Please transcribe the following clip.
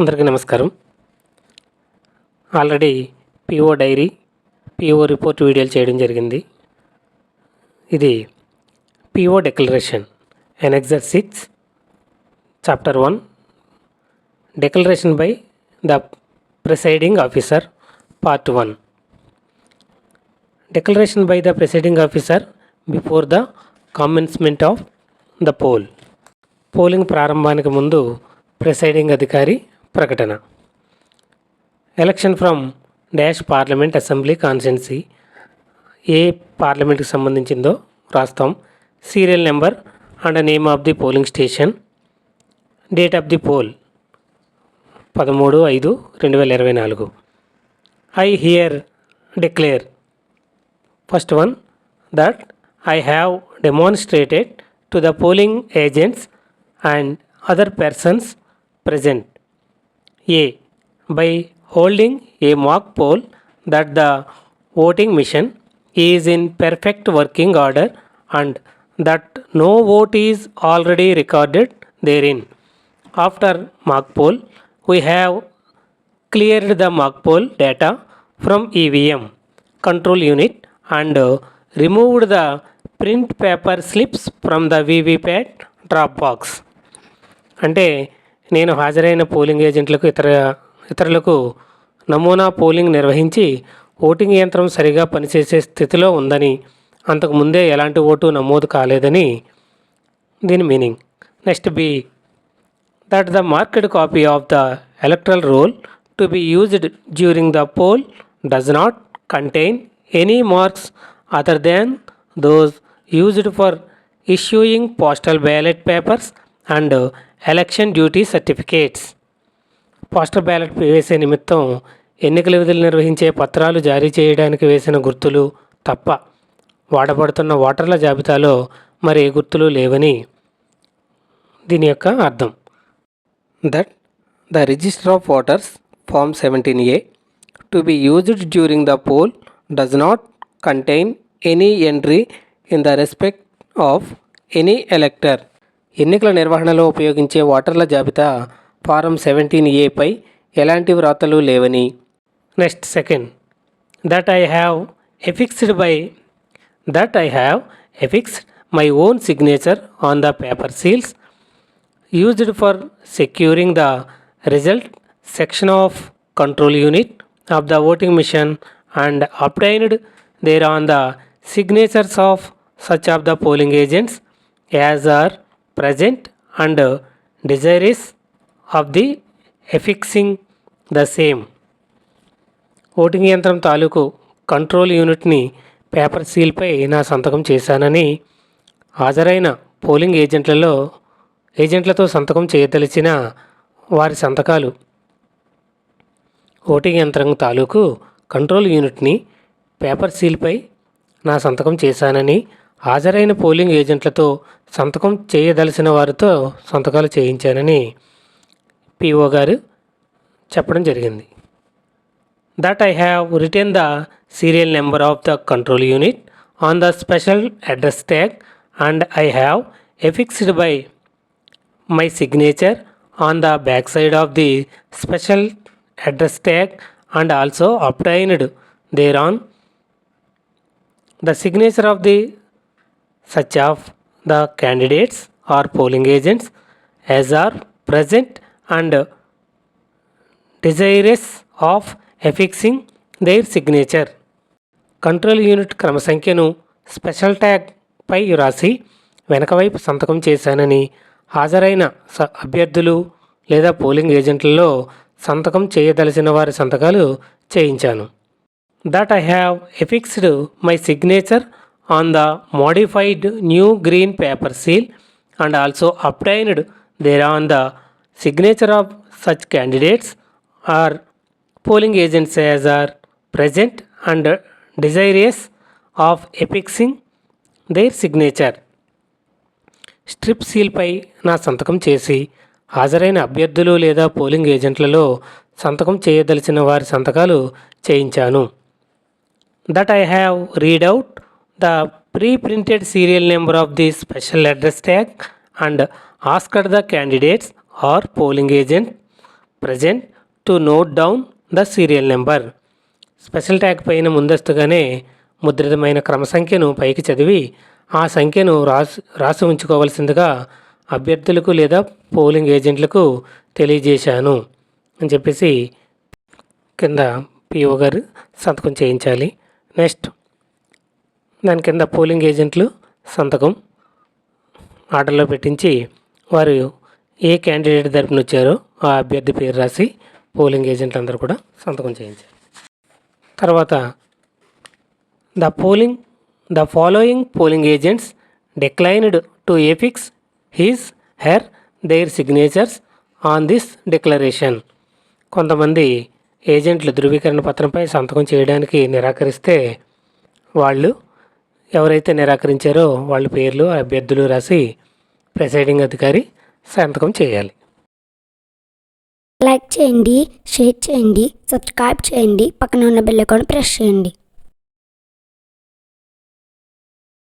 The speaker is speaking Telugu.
అందరికీ నమస్కారం. Already PO diary PO report వీడియోలు చేయడం జరిగింది. ఇది PO declaration annexure six chapter one declaration by the presiding officer part one declaration by the presiding officer before the commencement of the poll. Polling ప్రారంభానికి ముందు ప్రిసైడింగ్ అధికారి ప్రకటన. Election from dash parliament assembly constituency ఏ పార్లమెంట్కి సంబంధించిందో రాస్తాం. Serial number and name of the polling station. Date of the poll పదమూడు ఐదు రెండు వేల ఇరవై నాలుగు. I here declare first one that I have demonstrated to the polling agents and other persons present. A by holding a mock poll that the voting machine is in perfect working order and that no vote is already recorded therein after mock poll we have cleared the mock poll data from EVM control unit and uh, removed the print paper slips from the VVPAT drop box అంటే నేను హాజరైన పోలింగ్ ఏజెంట్లకు ఇతర ఇతరులకు నమూనా పోలింగ్ నిర్వహించి ఓటింగ్ యంత్రం సరిగా పనిచేసే స్థితిలో ఉందని అంతకు ముందే ఎలాంటి ఓటు నమోదు కాలేదని దీని meaning. Next B that the marked copy of the electoral roll to be used during the poll does not contain any marks other than those used for issuing postal ballot papers and election duty certificates. Postal ballot వేసే నిమిత్తం ఎన్నికల విధులు నిర్వహించే పత్రాలు జారీ చేయడానికి వేసిన గుర్తులు తప్ప వాడబడుతున్న ఓటర్ల జాబితాలో మరి ఏ గుర్తులు లేవని దీని యొక్క అర్థం. That the register of voters form seventeen A to be used during the poll does not contain any entry in the respect of any elector ఎన్నికల నిర్వహణలో ఉపయోగించే ఓటర్ల జాబితా ఫారం సెవెంటీన్ ఏపై ఎలాంటి వ్రాతలు లేవని. Next second. That I have affixed by that I have affixed my own signature on the paper seals used for securing the result section of control unit of the voting machine and obtained there on the signatures of such of the polling agents as are present and desirous of the affixing the same voting యంత్రం తాలూకు కంట్రోల్ యూనిట్ని పేపర్ సీల్పై నా సంతకం చేశానని హాజరైన పోలింగ్ ఏజెంట్లలో ఏజెంట్లతో సంతకం చేయదలిచిన వారి సంతకాలు. ఓటింగ్ యంత్రం తాలూకు కంట్రోల్ యూనిట్ని పేపర్ సీల్పై నా సంతకం చేశానని హాజరైన పోలింగ్ ఏజెంట్లతో సంతకం చేయదలసిన వారితో సంతకాలు చేయించానని పిఓ గారు చెప్పడం జరిగింది. That I have return the serial number of the control unit on the special address tag and I have affixed by my signature on the back side of the special address tag and also obtained there on the signature of the such of the candidates or polling agents as are present and desirous of affixing their signature control unit క్రమ సంఖ్యను స్పెషల్ ట్యాగ్ పై వ్రాసి వెనకవైపు సంతకం చేశానని హాజరైన స అభ్యర్థులు లేదా పోలింగ్ ఏజెంట్లలో సంతకం చేయదలిసిన వారి సంతకాలు చేయించాను. That I have affixed my signature on the modified new green paper seal and also obtained there on the signature of such candidates or polling agents as are present and desirous of affixing their signature strip సీల్పై నా సంతకం చేసి హాజరైన అభ్యర్థులు లేదా పోలింగ్ ఏజెంట్లలో సంతకం చేయదలిచిన వారి సంతకాలు చేయించాను. That I have read out the pre printed serial number of the special address tag and asked the candidates or polling agent present to note down the serial number special tag పైన ముందస్తుగానే ముద్రితమైన క్రమ సంఖ్యను పైకి చదివి ఆ సంఖ్యను రాసి రాసి ఉంచుకోవాల్సిందిగా అభ్యర్థులకు లేదా పోలింగ్ ఏజెంట్లకు తెలియజేశాను అని చెప్పేసి కింద పిఓ గారు సంతకం చేయించాలి. నెక్స్ట్ దాని కింద పోలింగ్ ఏజెంట్లు సంతకం ఆర్డర్లో పెట్టించి వారు ఏ క్యాండిడేట్ తరపున వచ్చారో ఆ అభ్యర్థి పేరు రాసి పోలింగ్ ఏజెంట్లు అందరూ కూడా సంతకం చేయించారు. తర్వాత the polling the following polling agents declined to affix his her their signatures on this declaration. కొంతమంది ఏజెంట్లు ధృవీకరణ పత్రంపై సంతకం చేయడానికి నిరాకరిస్తే వాళ్ళు ఎవరైతే నిరాకరించారో వాళ్ళ పేర్లు అభ్యర్థులు రాసి ప్రిసైడింగ్ అధికారి సంతకం చేయాలి. లైక్ చేయండి షేర్ చేయండి సబ్స్క్రైబ్ చేయండి పక్కన ఉన్న బెల్ ఐకాన్ ప్రెస్ చేయండి.